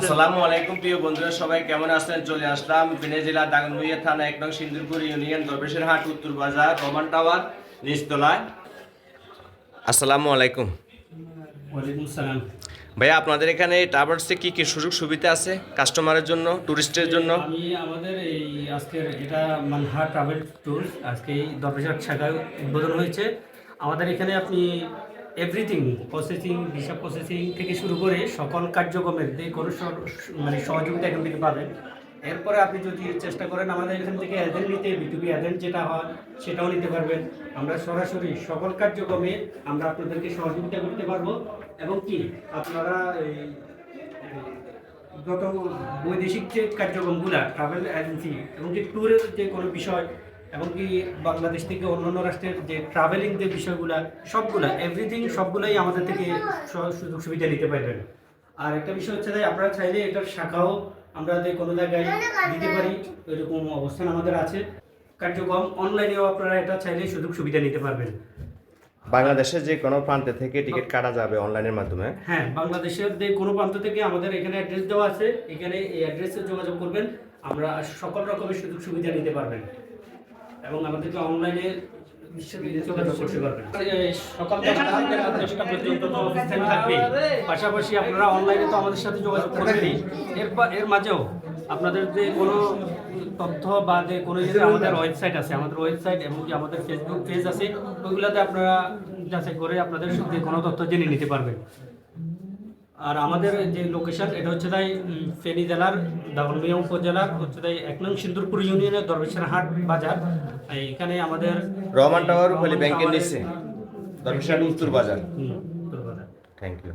আসসালামু আলাইকুম প্রিয় বন্ধুরা সবাই কেমন আছেন? চলে আসলাম বেনে জেলা দাগনভূঞা থানা এক নং সিন্দুরপুর ইউনিয়ন দরবেশের হাট উত্তর বাজার রোমান টাওয়ার নিচতলায়। আসসালামু আলাইকুম। ভাইয়া আপনাদের এখানে ট্রাভেলসে কি কি সুযোগ সুবিধা আছে কাস্টমারের জন্য টুরিস্টের জন্য? আমি আমাদের এই আজকের এটা মানহা ট্রাভেল ট্যুর আজকে এই দরবেশার শাখায় উদ্বোধন হয়েছে। আমাদের এখানে আপনি এভরিথিং প্রসেসিং ভিসা প্রসেসিং থেকে শুরু করে সকল কার্যক্রমের যে কোনো মানে সহযোগিতা এখান থেকে পাবেন। এরপরে আপনি যদি চেষ্টা করেন, আমাদের এখান থেকে এজেন্ট নিতে বিটুবি এজেন্ট যেটা হয়, সেটাও নিতে পারবেন। আমরা সরাসরি সকল কার্যক্রমে আমরা আপনাদেরকে সহযোগিতা করতে পারব। এবং কি, আপনারা এই যত বৈদেশিক যে কার্যক্রমগুলা ট্রাভেল এজেন্সি এবং যে ট্যুরের যে কোনো বিষয় এবং কি বাংলাদেশ থেকে অন্যান্য রাষ্ট্রের যে ট্রাভেলিং যে বিষয়গুলা সবগুলা এভরিথিং সবগুলাই আমাদের থেকে সুযোগ সুবিধা নিতে পারবেন। আর একটা বিষয় হচ্ছে যে আপনারা চাইলে এটার শাখাও আমরা যে কোনো জায়গায় দিতে পারি এরকম অবস্থান আমাদের আছে। কার্যক্রম অনলাইনেও আপনারা এটা চাইলে সুযোগ সুবিধা নিতে পারবেন। বাংলাদেশের যে কোনো প্রান্তে থেকে টিকিট কাটা যাবে অনলাইনের মাধ্যমে? হ্যাঁ বাংলাদেশের যে কোনো প্রান্ত থেকে আমাদের এখানে অ্যাড্রেস দেওয়া আছে। এখানে এই অ্যাড্রেসে যোগাযোগ করবেন। আমরা সকল রকমের সুযোগ সুবিধা নিতে পারবেন। এবং আমাদেরকে অনলাইনে যোগাযোগ করতে পারবেন। এই সকাল দশটা থেকে রাত দশটা পর্যন্ত তো অফিস টাইম থাকবে পাশাপাশি আপনারা অনলাইনে তো আমাদের সাথে যোগাযোগ করবেনই। এর এর মাঝেও আপনাদের যে কোনো তথ্য বা যে কোনো যে আমাদের ওয়েবসাইট আছে আমাদের ওয়েবসাইট এবং কি আমাদের ফেসবুক পেজ আছে ওইগুলোতে আপনারা যাচাই করে আপনাদের সঙ্গে কোনো তথ্য জেনে নিতে পারবেন। আর আমাদের যে লোকেশন এটা হচ্ছে তাই ফেনী জেলার দাগনমিয়া উপজেলার হচ্ছে তাই এক নং সিন্দুরপুর ইউনিয়নের দরবেশের হাট বাজার। এখানে আমাদের রহমান টাওয়ার ব্যাংকের নিচে। দরবেশের উত্তর বাজার। উত্তর বাজার। Thank you